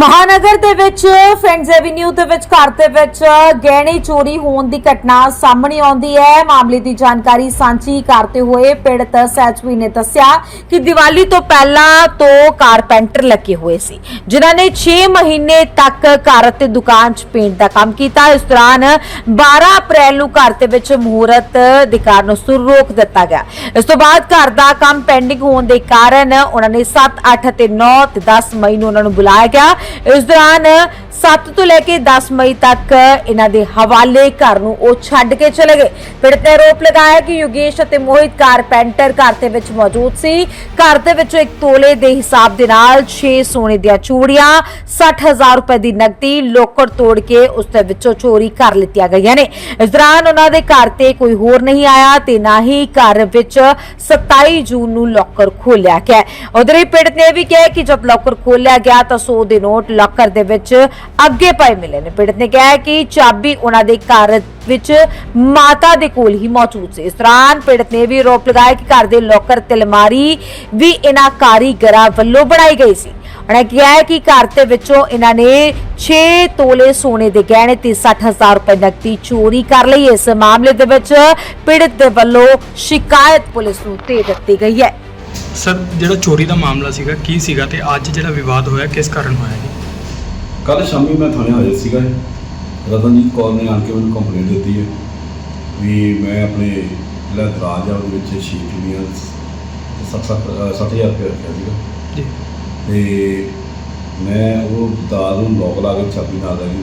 ਮਹਾਨਗਰ ਦੇ ਵਿੱਚ friends avenue ਦੇ ਵਿੱਚ, ਘਰ ਦੇ ਵਿੱਚ ਗਹਿਣੇ ਚੋਰੀ ਹੋਣ ਦੀ ਘਟਨਾ ਸਾਹਮਣੇ ਆਉਂਦੀ ਹੈ। ਮਾਮਲੇ ਦੀ ਜਾਣਕਾਰੀ ਸਾਂਝੀ ਕਰਦੇ ਹੋਏ ਪੀੜਤ ਸੈਚਵੀ ਨੇ ਦੱਸਿਆ ਕਿ ਦੀਵਾਲੀ ਤੋਂ ਪਹਿਲਾਂ ਤੋਂ ਕਾਰਪੈਂਟਰ ਲੱਗੇ ਹੋਏ ਸੀ, ਜਿਨ੍ਹਾਂ ਨੇ 6 ਮਹੀਨੇ ਤੱਕ ਘਰ ਅਤੇ ਦੁਕਾਨ 'ਚ ਪੇਂਟ ਦਾ ਕੰਮ ਕੀਤਾ। ਇਸ ਦੌਰਾਨ 12 ਅਪ੍ਰੈਲ ਨੂੰ ਘਰ ਦੇ ਵਿੱਚ ਮਹੂਰਤ ਦੇ ਕਾਰਨ ਉਸ ਨੂੰ ਰੋਕ ਦਿੱਤਾ ਗਿਆ। ਇਸ ਤੋਂ ਬਾਅਦ ਘਰ ਦਾ ਕੰਮ ਪੈਂਡਿੰਗ ਹੋਣ ਦੇ ਕਾਰਨ ਉਹਨਾਂ ਨੇ 7 8 ਅਤੇ 9 ਤੇ 10 ਮਈ ਨੂੰ ਉਹਨਾਂ ਨੂੰ ਬੁਲਾਇਆ ਗਿਆ। ਇਸ ਦੌਰਾਨ 7 ਤੋਂ ਲੈ ਕੇ 10 ਮਈ ਤੱਕ ਇਹਨਾਂ ਦੇ ਹਵਾਲੇ ਘਰ ਨੂੰ ਉਹ ਛੱਡ ਕੇ ਚਲੇ ਗਏ। ਪੀੜਤ ਨੇ ਆਰੋਪ ਲਗਾਇਆ ਕਿ ਯੋਗੇਸ਼ ਅਤੇ ਮੋਹਿਤ ਕਾਰਪੈਂਟਰ ਘਰ ਦੇ ਵਿੱਚ ਮੌਜੂਦ ਸੀ। ਘਰ ਦੇ ਵਿੱਚੋਂ ਇੱਕ ਤੋਲੇ ਦੇ ਹਿਸਾਬ ਦੇ ਨਾਲ 6 ਸੋਨੇ ਦੀਆਂ ਚੂੜੀਆਂ 60000 ਰੁਪਏ ਦੀ ਨਕਦੀ, ਲੋਕਰ ਤੋੜ ਕੇ ਉਸ ਦੇ ਵਿੱਚੋਂ ਚੋਰੀ ਕਰ ਲਿੱਤੀਆਂ ਗਈਆਂ ਨੇ। ਇਸ ਦੌਰਾਨ ਉਹਨਾਂ ਦੇ ਘਰ ਤੇ ਕੋਈ ਹੋਰ ਨਹੀਂ ਆਇਆ ਤੇ ਨਾ ਹੀ ਘਰ ਵਿੱਚ 27 ਜੂਨ ਨੂੰ ਲੋਕਰ ਖੋਲਿਆ ਗਿਆ। ਉਧਰ ਹੀ ਪੀੜਤ ਨੇ ਇਹ ਵੀ ਕਿਹਾ ਕਿ ਜਦ ਲੋਕਰ ਖੋਲਿਆ ਗਿਆ ਤਾਂ 100 ਦੇ ਨੋਟ ਲੋਕਰ ਦੇ ਵਿੱਚ ਅੱਗੇ ਪਏ ਮਿਲੇ ਨੇ। ਪੀੜਤ ਨੇ ਕਿਹਾ ਕਿ ਚਾਬੀ ਉਹਨਾਂ ਦੇ ਘਰ ਵਿੱਚ ਮਾਤਾ ਦੇ ਕੋਲ ਹੀ ਮੌਜੂਦ ਸੀ। ਇਸ ਦੌਰਾਨ ਪੀੜਤ ਨੇ ਵੀ ਆਰੋਪ ਲਗਾਇਆ ਕਿ ਘਰ ਦੇ ਲੋਕਰ ਤੇ ਅਲਮਾਰੀ ਵੀ ਇਹਨਾਂ ਕਾਰੀਗਰਾਂ ਵੱਲੋਂ ਬਣਾਈ ਗਈ ਸੀ। ਉਹਨਾਂ ਕਿਹਾ ਹੈ ਕਿ ਘਰ ਦੇ ਵਿੱਚੋਂ ਇਹਨਾਂ ਨੇ 6 ਤੋਲੇ ਸੋਨੇ ਦੇ ਗਹਿਣੇ ਤੇ 60000 ਰੁਪਏ ਨਕਦੀ ਚੋਰੀ ਕਰ ਲਈ। ਇਸ ਮਾਮਲੇ ਦੇ ਵਿੱਚ ਪੀੜਤ ਦੇ ਵੱਲੋਂ ਸ਼ਿਕਾਇਤ ਪੁਲਿਸ ਨੂੰ ਦੇ ਦਿੱਤੀ ਗਈ ਹੈ। ਸਰ ਜਿਹੜਾ ਚੋਰੀ ਦਾ ਮਾਮਲਾ ਸੀਗਾ ਕੀ ਸੀਗਾ ਤੇ ਅੱਜ ਜਿਹੜਾ ਵਿਵਾਦ ਹੋਇਆ ਕਿਸ ਕਾਰਨ ਹੋਇਆ ਜੀ? ਕੱਲ ਸ਼ਾਮੀ ਮੈਂ ਥਾਣੇ ਹਾਜ਼ਰ ਸੀਗਾ ਰਤਨਜੀਤ ਕੌਰ ਨੇ ਆਣ ਕੇ ਮੈਨੂੰ ਕੰਪਲੇਂਟ ਦਿੱਤੀ ਹੈ ਵੀ ਮੈਂ ਆਪਣੇ ਜਿਹੜਾ ਦਰਾਜ ਆ ਉਹਦੇ ਵਿੱਚ ਸ਼ੀਟ ਦੀਆਂ 60000 ਰੁਪਏ ਰੱਖਿਆ ਸੀਗਾ। ਜੀ। ਤੇ ਮੈਂ ਉਹ ਦਾਦ ਨੂੰ ਲੋਕ ਲਾ ਕੇ ਚਾਬੀ ਨਾਲ ਲੈ ਗਈ।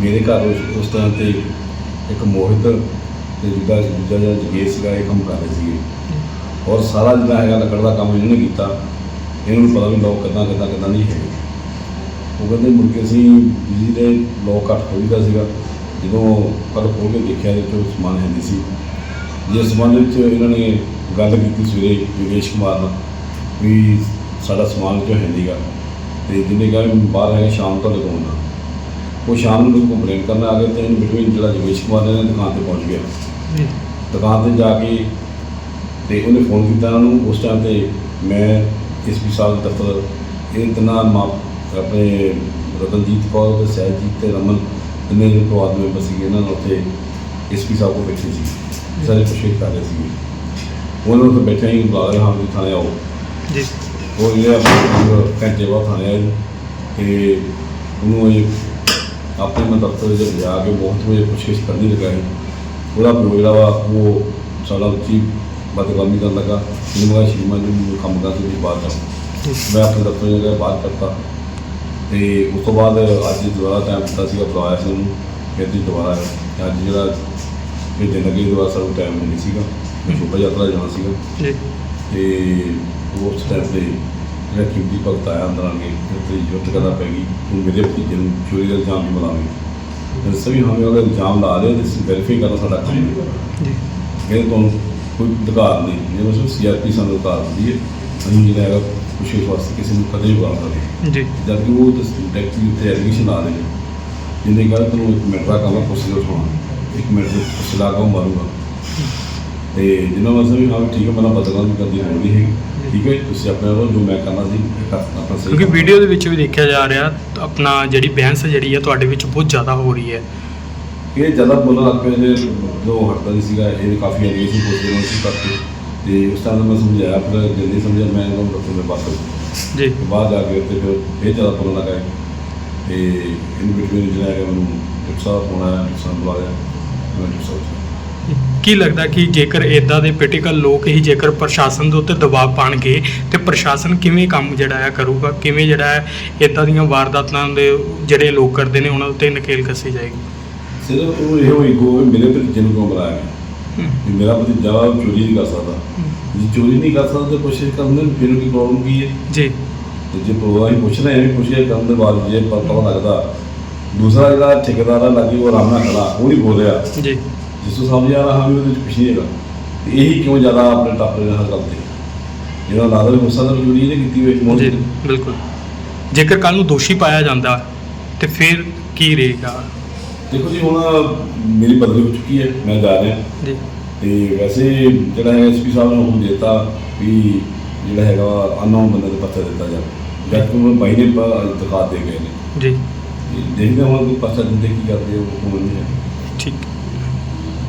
ਮੇਰੇ ਘਰ ਉਸ- ਉਸ ਟਾਈਮ ਤੇ ਇੱਕ ਮੋਹਿਤ ਤੇ ਦੂਜਾ ਦੂਜਾ ਜਿਹੜਾ ਜਗੇਸ਼ ਸੀਗਾ ਇਹ ਕੰਮ ਕਰ ਰਹੇ ਸੀਗੇ। ਔਰ ਸਾਰਾ ਜਿਹੜਾ ਹੈਗਾ ਲੱਕੜ ਦਾ ਕੰਮ ਇਹਨਾਂ ਕੀਤਾ। ਇਹਨਾਂ ਨੂੰ ਪਤਾ ਵੀ ਲੋਕ ਕਿੱਦਾਂ ਕਿੱਦਾਂ ਕਿੱਦਾਂ ਨਹੀਂ ਹੈਗੇ। ਉਹ ਕਹਿੰਦੇ ਮੁੜ ਕੇ ਅਸੀਂ ਬਿਜਲੀ ਦੇ ਲੋਕ ਘੱਟ ਖੋਲ੍ਹੀਦਾ ਸੀਗਾ। ਜਦੋਂ ਕੱਲ ਖੋਲ ਕੇ ਦੇਖਿਆ ਤੇ ਚੋਂ ਸਮਾਨ ਹੈ ਨਹੀਂ ਸੀ। ਜਿਸ ਸਮਾਨ ਵਿੱਚ ਇਹਨਾਂ ਨੇ ਗੱਲ ਕੀਤੀ ਸਵੇਰੇ ਵਿਵੇਸ਼ ਕੁਮਾਰ ਨਾਲ ਵੀ ਸਾਡਾ ਸਮਾਨ ਜੋ ਹੈ ਨਹੀਂਗਾ। ਤੇ ਜਿਹਨੇ ਕਿਹਾ ਵੀ ਬਾਹਰ ਹੈ ਸ਼ਾਮ ਤੱਕ ਲਗਾਉਣਾ ਉਹ ਸ਼ਾਮ ਨੂੰ ਕੰਪਲੇਂਟ ਕਰਨ ਆ ਗਏ ਤੇ ਇਨ ਬਿਟਵੀਨ ਜਿਹੜਾ ਵਿਵੇਸ਼ ਕੁਮਾਰ ਨੇ ਦੁਕਾਨ ਤੇ ਪਹੁੰਚ ਗਿਆ। ਦੁਕਾਨ ਤੇ ਜਾ ਕੇ ਤੇ ਉਹਨੇ ਫੋਨ ਕੀਤਾ ਉਹਨਾਂ ਨੂੰ ਉਸ ਟਾਈਮ ਤੇ ਮੈਂ ਐਸਪੀ ਸਾਹਿਬ ਦਫ਼ਤਰ ਇਹ ਤਿੰਨਾਂ ਮਾਂ ਆਪਣੇ ਰਤਨਜੀਤ ਕੌਰ ਤੇ ਸਹਿਜਜੀਤ ਤੇ ਰਮਨ ਤਿੰਨੇ ਜਿਹੜੇ ਪਰਿਵਾਰ ਮੈਂਬਰ ਸੀਗੇ ਇਹਨਾਂ ਨਾਲ ਉੱਥੇ ਐਸਪੀ ਸਾਹਿਬ ਕੋਲ ਬੈਠੇ ਸੀ। ਸਾਰੇ ਪੁੱਛੇ ਕਰ ਰਹੇ ਸੀਗੇ। ਉਹਨਾਂ ਨੂੰ ਬੈਠੇ ਹੀ ਬੁਲਾ ਰਹੇ ਹਾਂ ਵੀ ਥਾਣੇ ਆਓ। ਜੀ। ਉਹ ਆਪਣੇ ਘੰਟੇ ਬਾਅਦ ਥਾਣੇ ਆਏ ਤੇ ਉਹਨੂੰ ਇਹ ਆਪਣੇ ਮੈਂ ਦਫ਼ਤਰ ਦੇ ਜਾ ਕੇ ਬਹੁਤ ਵਜੇ ਪੁੱਛਗਿੱਛ ਕਰਨੀ ਲੱਗਾ ਸੀ ਉਹਦਾ ਵਾ ਉਹ ਸਾਡਾ ਉੱਚੀ ਲੱਗਾ। ਮੈਨੂੰ ਮੈਂ ਸ਼ੀਮਾ ਜੀ ਨੂੰ ਕੰਮ ਕਰ ਸੀ ਬਾਹਰ ਜਾਓ ਜੀ ਮੈਂ ਆਪਣੇ ਦਫ਼ਤਰ ਜਾ ਕੇ ਬਾਹਰ ਕਰਤਾ ਤੇ ਉਸ ਤੋਂ ਬਾਅਦ ਅੱਜ ਦੁਬਾਰਾ ਟਾਈਮ ਦਿੱਤਾ ਸੀਗਾ ਬੁਲਾਇਆ ਸੀ ਉਹਨੂੰ। ਫਿਰ ਦੀ ਦੁਬਾਰਾ ਆਇਆ। ਤੇ ਅੱਜ ਜਿਹੜਾ ਭੇਜਣ ਲੱਗੇ ਦੁਬਾਰਾ ਸਾਨੂੰ ਟਾਈਮ ਨਹੀਂ ਸੀਗਾ। ਮੈਂ ਸ਼ੋਭਾ ਯਾਤਰਾ ਜਾਣਾ ਸੀਗਾ। ਜੀ। ਤੇ ਉਸ ਟਾਈਮ ਤੇ ਜਿਹੜਾ ਕੀਮਤੀ ਭਗਤ ਆਇਆ ਅੰਦਰ ਆ ਕੇ ਤੇ ਜੁੱਤ ਕਰਦਾ ਪੈ ਗਈ। ਤੂੰ ਮੇਰੇ ਭਤੀਜੇ ਨੂੰ ਚੋਰੀ ਦਾ ਇਲਜ਼ਾਮ ਬੁਲਾਵੇਂ ਤੇ ਸਭੀ ਹਮੇ ਉਹਦਾ ਇਲਜ਼ਾਮ ਲਾ ਰਹੇ ਤੇ ਵੈਰੀਫਾਈ ਕਰਨਾ ਸਾਡਾ ਕੰਮ ਹੈ। ਜੀ। ਕਹਿੰਦੇ ਤੁਹਾਨੂੰ ਕੋਈ ਅਧਿਕਾਰ ਨਹੀਂ। ਜੇ ਮਸੂ ਸੀਆਰਪੀ ਸਾਨੂੰ ਅਧਿਕਾਰ ਦਿੰਦੀ ਹੈ ਅਸੀਂ ਜਿਹੜਾ ਹੈਗਾ ਵਿਸ਼ੇਸ਼ ਵਾਸਤੇ ਕਿਸੇ ਨੂੰ ਕਦੇ ਨਹੀਂ ਬੁਲਾ ਸਕਦੇ ਜੀ। ਜਦ ਕਿ ਉਹ ਤਾਂ ਡਾਇਰੈਕਟਲੀ ਉੱਤੇ ਐਲੀਗੇਸ਼ਨ ਲਾ ਰਹੇ ਨੇ। ਜਿੰਨੇ ਗੱਲ ਤੈਨੂੰ ਇੱਕ ਮਿੰਟ ਦਾ ਕੰਮ ਆ ਤੋਂ ਉਠਾਉਣਾ। ਇੱਕ ਮਿੰਟ ਦੇ ਕੁਰਸੀ ਲਾ ਕੇ ਉਹ ਮਾਰੂਗਾ। ਤੇ ਜਿੰਨਾ ਮਸਾ ਵੀ ਹਾਂ ਵੀ ਠੀਕ ਹੈ ਮਨਾ ਬਦਲਣ ਦੀ ਕਰਦੀ ਨਹੀਂ ਹੈਗੀ। ਠੀਕ ਹੈ ਤੁਸੀਂ ਆਪਣੇ ਵੱਲੋਂ ਜੋ ਮੈਂ ਕਰਨਾ ਸੀ ਆਪਣਾ ਸਹੀ ਕਿਉਂਕਿ ਕੰਮ। ਵੀਡੀਓ ਦੇ ਵਿੱਚ ਵੀ ਦੇਖਿਆ ਜਾ ਰਿਹਾ ਆਪਣਾ ਜਿਹੜੀ ਬਹਿਸ ਜਿਹੜੀ ਹੈ ਤੁਹਾਡੇ ਵਿੱਚ ਬਹੁਤ ਜ਼ਿਆਦਾ ਹੋ ਰਹੀ ਹੈ। ਇਹ ਜ਼ਿਆਦਾ ਬੋਲਣ ਲੱਗ ਪਏ ਨੇ ਜੋ ਹਟਦਾ ਨਹੀਂ ਸੀਗਾ ਇਹ ਕਾਫੀ ਐਲੀਗੇਸ਼ਨ ਪੁੱਛਦੇ ਨੇ ਉਸ ਕਰਕੇ। ਤੇ ਉਸ ਟਾਈਮ ਮੈਂ ਸਮਝਾਇਆ ਫਿਰ ਜਲਦੀ ਸਮਝਿਆ ਮੈਂ ਇਹਨਾਂ ਨੂੰ ਡਾਕਟਰ ਦੇ ਪਾਸ ਜੀ। ਬਾਅਦ ਜਾ ਕੇ ਤੇ ਫਿਰ ਇਹ ਜ਼ਿਆਦਾ ਬੋਲਣ ਲੱਗਾ ਤੇ ਇਨ ਬਿਟਵੀਨ ਜਿਹੜਾ ਹੈਗਾ ਮੈਨੂੰ ਸਾਹਿਬ ਹੋਣਾ ਹੈ ਸਾਨੂੰ ਬੁਲਾਇਆ ਮੈਂ ਸਾਹਿਬ ਕੀ ਲੱਗਦਾ ਕਿ ਜੇਕਰ ਇਦਾਂ ਦੇ ਪੋਲੀਟੀਕਲ ਲੋਕ ਹੀ ਜੇਕਰ ਪ੍ਰਸ਼ਾਸਨ ਦੇ ਉੱਤੇ ਦਬਾਅ ਪਾਣਗੇ ਤੇ ਪ੍ਰਸ਼ਾਸਨ ਕਿਵੇਂ ਕੰਮ ਜਿਹੜਾ ਹੈ ਕਰੂਗਾ? ਕਿਵੇਂ ਜਿਹੜਾ ਹੈ ਇਦਾਂ ਦੀਆਂ ਵਾਰਦਾਤਾਂ ਦੇ ਜਿਹੜੇ ਲੋਕ ਕਰਦੇ ਨੇ ਉਹਨਾਂ ਉੱਤੇ ਨਕੇਲ ਕੱਸੀ ਜਾਏਗੀ? ਸਿਰਫ ਉਹ ਇਹ ਹੋਈ ਗੋ ਮੇਰੇ ਭਤੀਜੇ ਨੂੰ ਕਿਉਂ ਬੁਲਾਇਆ ਗਿਆ? ਕਿ ਮੇਰਾ ਭਤੀਜਾ ਵਾ, ਚੋਰੀ ਨਹੀਂ ਕਰ ਸਕਦਾ। ਜੇ ਚੋਰੀ ਨਹੀਂ ਕਰ ਸਕਦਾ ਤਾਂ ਕੋਸ਼ਿਸ਼ ਕਰਨ ਦੇ ਫਿਰ ਕੀ ਪ੍ਰੋਬਲਮ ਕੀ ਹੈ? ਜੀ। ਤੇ ਜੇ ਪ੍ਰੋਗਰਾਮ ਹੀ ਪੁੱਛ ਰਹੇ ਹਾਂ ਵੀ ਕੋਸ਼ਿਸ਼ ਕਰਨ ਦੇ ਬਾਅਦ ਜੇ ਪਤਾ ਲੱਗਦਾ ਦੂਸਰਾ ਜਿਹੜਾ ਠੇਕੇਦਾਰ ਆ ਲੱਗੀ ਉਹ ਆਰਾਮ ਨਾਲ ਖੜਾ ਉਹ ਨਹੀਂ ਬੋਲ ਰਿਹਾ। ਜੀ। ਜਿਸ ਤੋਂ ਸਮਝ ਆ ਰਿਹਾ ਹਾਂ ਵੀ ਉਹਦੇ ਵਿੱਚ ਨਹੀਂ ਹੈਗਾ। ਇਹੀ ਕਿਉਂ ਜ਼ਿਆਦਾ ਆਪਣੇ ਟੱਪ ਰਿਹਾ ਕਰਦੇ ਜਿਹੜਾ ਲਾਦਰ ਗੁੱਸਾ ਦਾ ਚੋਰੀ ਇਹਨੇ ਕੀਤੀ ਹੋਈ ਮੋਹਨ ਜੀ ਬਿਲਕੁਲ। ਜੇਕਰ ਕੱਲ ਨੂੰ ਦੋਸ਼ੀ ਪਾਇਆ ਜਾਂਦਾ ਤੇ ਫਿਰ ਕੀ ਰਹੇਗਾ? ਦੇਖੋ ਜੀ ਹੁਣ ਮੇਰੀ ਬਦਲੀ ਹੋ ਚੁੱਕੀ ਹੈ ਮੈਂ ਜਾ ਰਿਹਾ। ਜੀ। ਤੇ ਵੈਸੇ ਜਿਹੜਾ ਹੈ ਐਸਪੀ ਸਾਹਿਬ ਨੇ ਹੁਕਮ ਦਿੱਤਾ ਵੀ ਜਿਹੜਾ ਹੈਗਾ ਅਨਨੋਨ ਬੰਦੇ ਦਾ ਪੱਤਾ ਦਿੱਤਾ ਜਾਵੇ। ਜਦ ਕਿ ਉਹ ਬਾਈ ਨੇ ਪ- ਦਿਖਾ ਦੇ ਗਏ ਨੇ। ਜੀ। ਦੇਖਦੇ ਹਾਂ ਹੁਣ ਕੋਈ ਪਰਚਾ ਦਿੰਦੇ ਕੀ ਕਰਦੇ ਉਹ ਨਹੀਂ ਹੈ। ਠੀਕ।